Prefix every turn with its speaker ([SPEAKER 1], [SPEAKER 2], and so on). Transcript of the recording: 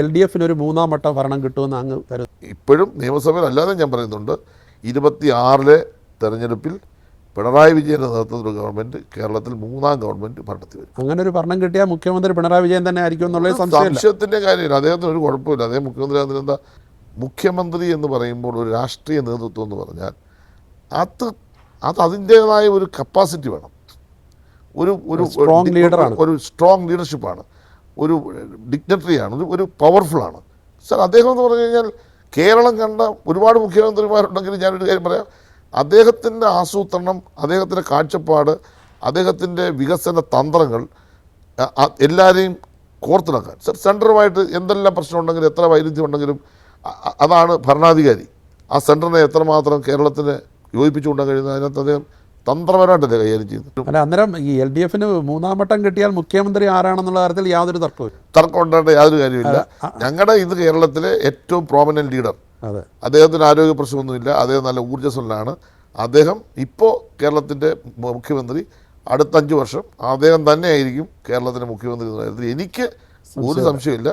[SPEAKER 1] L D എഫിന് ഒരു മൂന്നാം വട്ടം ഭരണം കിട്ടുമെന്ന് അങ്ങ് കരുതും
[SPEAKER 2] ഇപ്പോഴും നിയമസഭയിൽ അല്ലാതെ ഞാൻ പറയുന്നുണ്ട്. ഇരുപത്തി ആറിലെ തെരഞ്ഞെടുപ്പിൽ പിണറായി വിജയന്റെ നേതൃത്വത്തിലുള്ള ഗവൺമെന്റ് കേരളത്തിൽ മൂന്നാം ഗവൺമെന്റ് ഭരണത്തിൽ വരും.
[SPEAKER 1] അങ്ങനെ ഒരു ഭരണം കിട്ടിയാൽ മുഖ്യമന്ത്രി പിണറായി വിജയൻ തന്നെ ആയിരിക്കും എന്നുള്ള
[SPEAKER 2] സംശയത്തിന്റെ കാര്യമില്ല. അദ്ദേഹത്തിന് ഒരു കുഴപ്പമില്ല. അദ്ദേഹം മുഖ്യമന്ത്രി അതിനെന്താ മുഖ്യമന്ത്രി എന്ന് പറയുമ്പോൾ ഒരു രാഷ്ട്രീയ നേതൃത്വം എന്ന് പറഞ്ഞാൽ അത് അത് അതിന്റേതായ ഒരു കപ്പാസിറ്റി വേണം. ഒരു ഒരു
[SPEAKER 1] സ്ട്രോങ് ലീഡർ ആണ്.
[SPEAKER 2] ഒരു സ്ട്രോങ് ലീഡർഷിപ്പാണ് ഒരു ഡിഗ്നറ്ററിയാണ് ഒരു ഒരു പവർഫുള്ളാണ്. സാർ അദ്ദേഹം എന്ന് പറഞ്ഞു കഴിഞ്ഞാൽ കേരളം കണ്ട ഒരുപാട് മുഖ്യമന്ത്രിമാരുണ്ടെങ്കിലും ഞാനൊരു കാര്യം പറയാം. അദ്ദേഹത്തിന്റെ ആസൂത്രണം അദ്ദേഹത്തിന്റെ കാഴ്ചപ്പാട് അദ്ദേഹത്തിന്റെ വികസന തന്ത്രങ്ങൾ എല്ലാവരെയും കോർത്തിണക്കാൻ. സർ സെന്ററുമായിട്ട് എന്തെല്ലാം പ്രശ്നമുണ്ടെങ്കിലും എത്ര വൈരുദ്ധ്യം ഉണ്ടെങ്കിലും അതാണ് ഭരണാധികാരി. ആ സെന്ററിനെ എത്രമാത്രം കേരളത്തിന് യോജിപ്പിച്ചുകൊണ്ടാൻ കഴിയുന്നത് അതിനകത്ത് അദ്ദേഹം തന്ത്രപരമായിട്ടല്ലേ കൈകാര്യം ചെയ്തു
[SPEAKER 1] അല്ല അന്നേരം ഈ എൽ ഡി എഫിന് മൂന്നാം വട്ടം കിട്ടിയാൽ മുഖ്യമന്ത്രി ആരാണെന്നുള്ള കാര്യത്തിൽ യാതൊരു തർക്കവും
[SPEAKER 2] തർക്കം ഉണ്ടായിട്ട് യാതൊരു കാര്യമില്ല ഞങ്ങളുടെ ഇത് കേരളത്തിലെ ഏറ്റവും പ്രോമിനന്റ് ലീഡർ
[SPEAKER 1] അതെ.
[SPEAKER 2] അദ്ദേഹത്തിന് ആരോഗ്യ പ്രശ്നമൊന്നുമില്ല. അദ്ദേഹം നല്ല ഊർജസ്വലനാണ്. അദ്ദേഹം ഇപ്പോൾ കേരളത്തിന്റെ മുഖ്യമന്ത്രി അടുത്ത അഞ്ച് വർഷം അദ്ദേഹം തന്നെയായിരിക്കും കേരളത്തിന്റെ മുഖ്യമന്ത്രി എന്ന കാര്യത്തിൽ എനിക്ക് ഒരു സംശയമില്ല.